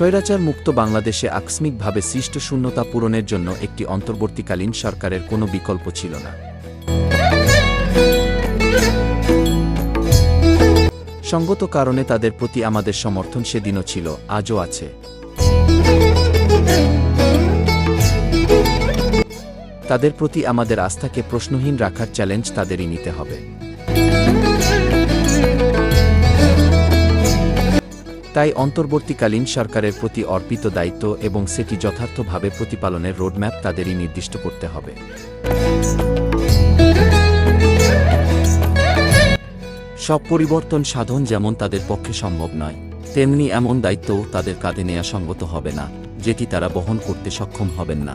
স্বৈরাচার মুক্ত বাংলাদেশে আকস্মিকভাবে সৃষ্ট শূন্যতা পূরণের জন্য একটি অন্তর্বর্তীকালীন সরকারের কোনো বিকল্প ছিল না। সঙ্গত কারণে তাদের প্রতি আমাদের সমর্থন সেদিনও ছিল, আজও আছে। তাদের প্রতি আমাদের আস্থাকে প্রশ্নহীন রাখার চ্যালেঞ্জ তাদেরই নিতে হবে। তাই অন্তর্বর্তীকালীন সরকারের প্রতি অর্পিত দায়িত্ব এবং সেটি যথার্থভাবে প্রতিপালনের রোডম্যাপ তাদেরই নির্দিষ্ট করতে হবে। সব পরিবর্তন সাধন যেমন তাদের পক্ষে সম্ভব নয়, তেমনি এমন দায়িত্বও তাদের কাঁধে নেওয়া সঙ্গত হবে না, যেটি তারা বহন করতে সক্ষম হবেন না।